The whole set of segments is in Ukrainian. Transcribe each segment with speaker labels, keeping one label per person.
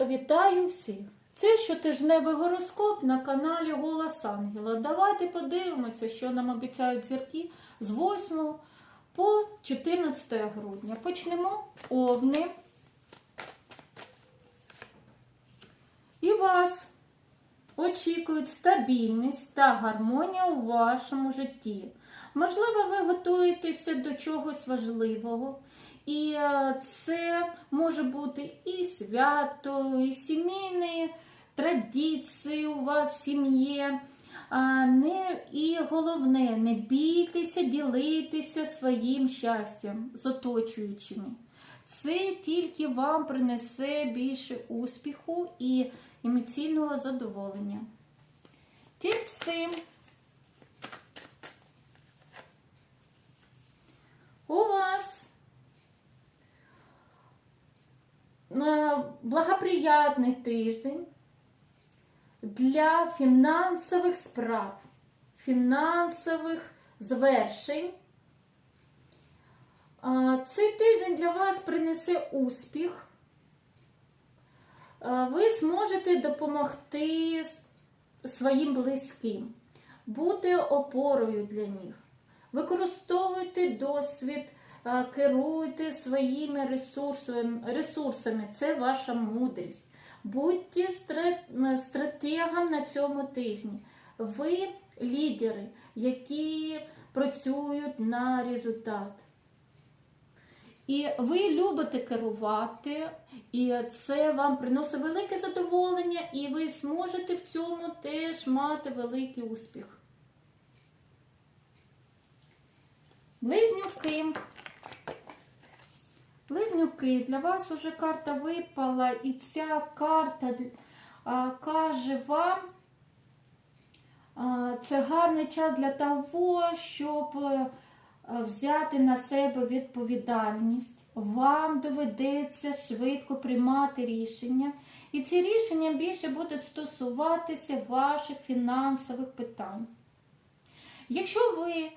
Speaker 1: Вітаю всіх! Це щотижневий гороскоп на каналі Голос Ангела. Давайте подивимося, що нам обіцяють зірки з 8 по 14 грудня. Почнемо овни. І вас очікують стабільність та гармонія у вашому житті. Можливо, ви готуєтеся до чогось важливого. І е, це може бути і свято, і сімейні традиції у вас в сім'ї. І головне, не бійтеся ділитися своїм щастям з оточуючими. Це тільки вам принесе більше успіху і емоційного задоволення. Тільці. У вас благоприятний тиждень для фінансових справ, фінансових звершень. Цей тиждень для вас принесе успіх. Ви зможете допомогти своїм близьким, бути опорою для них. Використовуйте досвід, керуйте своїми ресурсами. Це ваша мудрість. Будьте стра- стратегом на цьому тижні. Ви лідери, які працюють на результат. І ви любите керувати, і це вам приносить велике задоволення, і ви зможете в цьому теж мати великий успіх. Близнюки. Близнюки, для вас уже карта випала, і ця карта а, каже вам, а, це гарний час для того, щоб е, взяти на себе відповідальність. Вам доведеться швидко приймати рішення, і ці рішення більше будуть стосуватися ваших фінансових питань. Якщо ви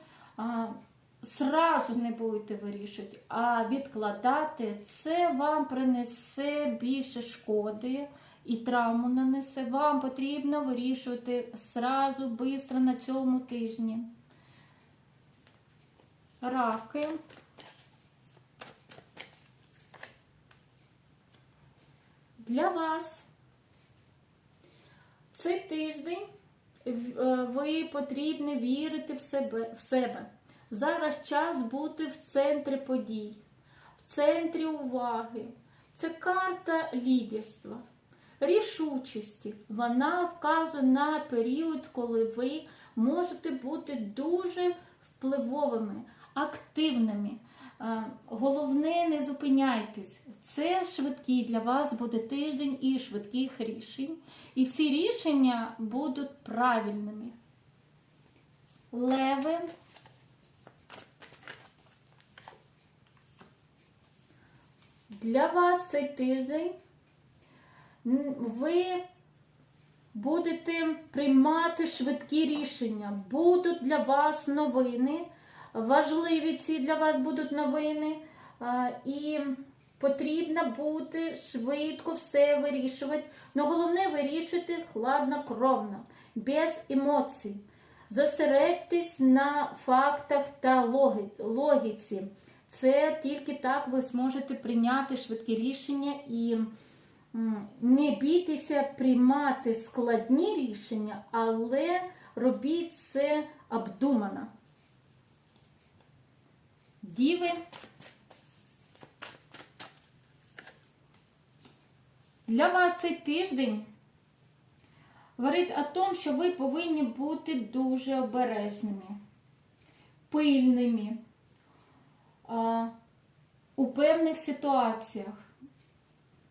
Speaker 1: сразу не будете вирішувати, а відкладати, це вам принесе більше шкоди і травму нанесе. Вам потрібно вирішувати сразу, швидко на цьому тижні. Раки. Для вас цей тиждень е, ви потрібно вірити в себе, в себе. Зараз час бути в центрі подій, в центрі уваги. Це карта лідерства, рішучості. Вона вказує на період, коли ви можете бути дуже впливовими, активними. Е, Головне, не зупиняйтесь. Це швидкий для вас буде тиждень і швидких рішень. І ці рішення будуть правильними. Леви. Для вас цей тиждень ви будете приймати швидкі рішення. Будуть для вас новини, важливі ці для вас будуть новини. І потрібно бути швидко все вирішувати. Но головне вирішуйте хладнокровно, без емоцій. Зосередьтесь на фактах та логіці. Це тільки так ви зможете прийняти швидкі рішення і не бійтеся приймати складні рішення, але робіть це обдумано. Діви. Для вас цей тиждень говорить о тому, що ви повинні бути дуже обережними, пильними у певних ситуаціях.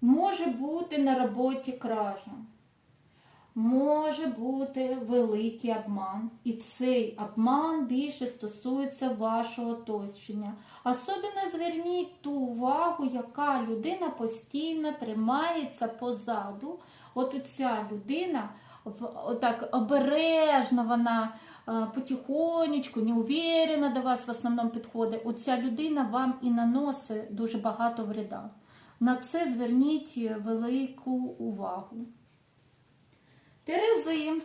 Speaker 1: Може бути на роботі кража, може бути великий обман. І цей обман більше стосується вашого оточення. Особливо зверніть ту увагу, яка людина постійно тримається позаду. От ця людина отак обережно вона потихонечку, неуверенно до вас в основному підходить. Оця людина вам і наносить дуже багато вреда. На це зверніть велику увагу. Терези.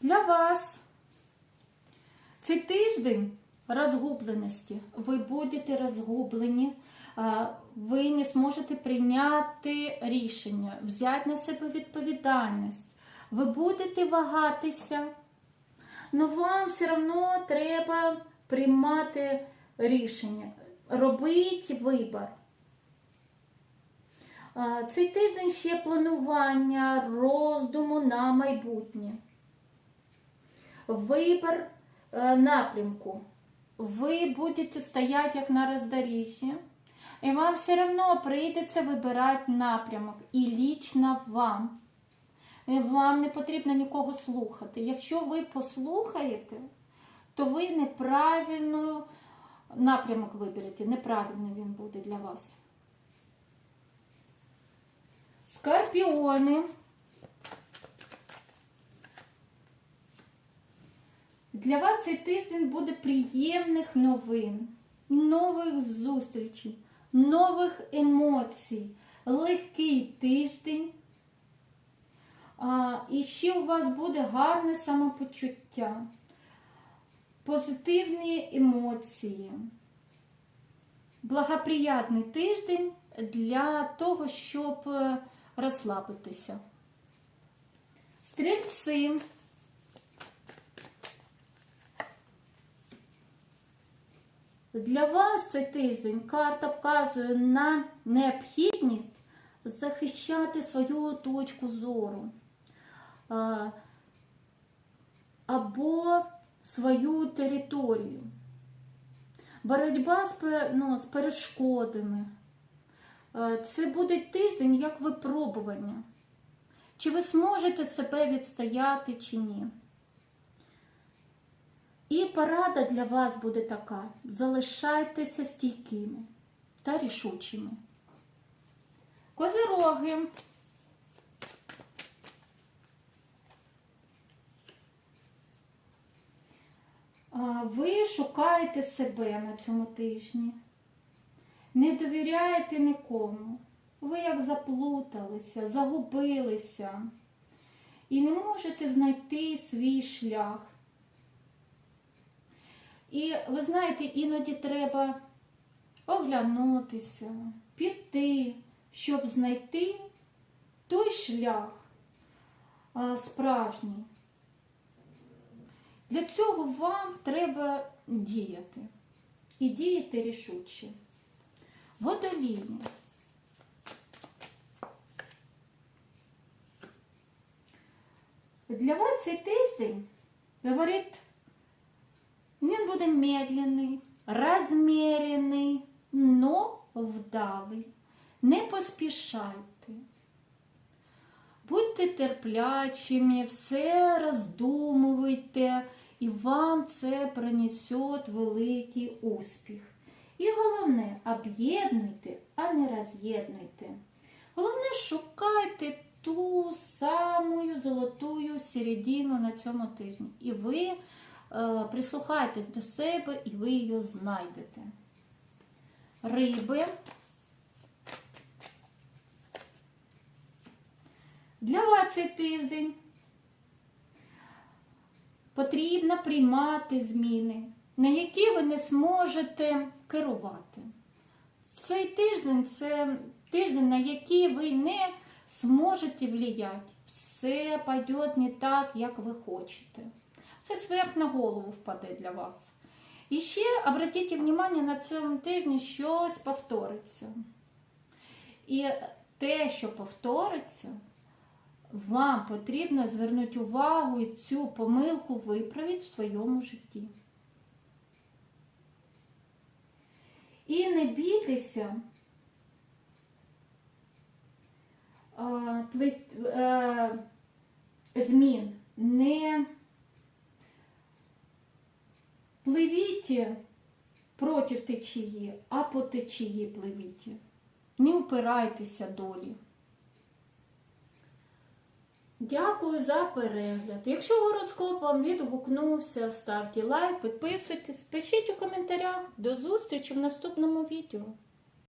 Speaker 1: Для вас цей тиждень розгубленості. Ви будете розгублені, а, ви не зможете прийняти рішення, взяти на себе відповідальність. Ви будете вагатися, але вам все одно треба приймати рішення, робити вибір. Цей тиждень ще планування, роздуму на майбутнє. Вибір е, напрямку. Ви будете стояти як на роздоріжжі, і вам все одно прийдеться вибирати напрямок. І лічно вам. Вам не потрібно нікого слухати. Якщо ви послухаєте, то ви неправильну напрямок виберете. Неправильний він буде для вас. Скорпіони. Для вас цей тиждень буде приємних новин, нових зустрічей, нових емоцій, легкий тиждень. І ще у вас буде гарне самопочуття, позитивні емоції, благоприятний тиждень для того, щоб е, розслабитися. Стрільці. Для вас цей тиждень карта вказує на необхідність захищати свою точку зору або свою територію. Боротьба з, ну, з перешкодами. Це буде тиждень як випробування. Чи ви зможете себе відстояти, чи ні. І порада для вас буде така: залишайтеся стійкими та рішучими. Козироги. Ви шукаєте себе на цьому тижні. Не довіряєте нікому. Ви як заплуталися, загубилися і не можете знайти свій шлях. І ви знаєте, іноді треба оглянутися, піти, щоб знайти той шлях справжній. Для цього вам треба діяти. І діяти рішуче. Водолії. Для вас цей тиждень говорить він буде медленний, розмірений, но вдалий. Не поспішайте. Будьте терплячими, все роздумуйте, і вам це принесет великий успіх. І головне, об'єднуйте, а не роз'єднуйте. Головне, шукайте ту саму золотую середину на цьому тижні. І ви прислухайтесь до себе, і ви її знайдете. Риби. Для вас цей тиждень потрібно приймати зміни, на які ви не зможете керувати. Цей тиждень це тиждень, на який ви не зможете влиять. Все пойде не так, як ви хочете. Це сверх на голову впаде для вас. І ще обратіть увагу, на цьому тижні щось повториться. І те, що повториться, вам потрібно звернути увагу і цю помилку виправити в своєму житті. І не бійтеся пли- е, змін, не пливіть проти течії, а по течії пливіть. Не упирайтеся долі. Дякую за перегляд. Якщо гороскоп вам відгукнувся, ставте лайк, підписуйтесь, пишіть у коментарях. До зустрічі в наступному відео.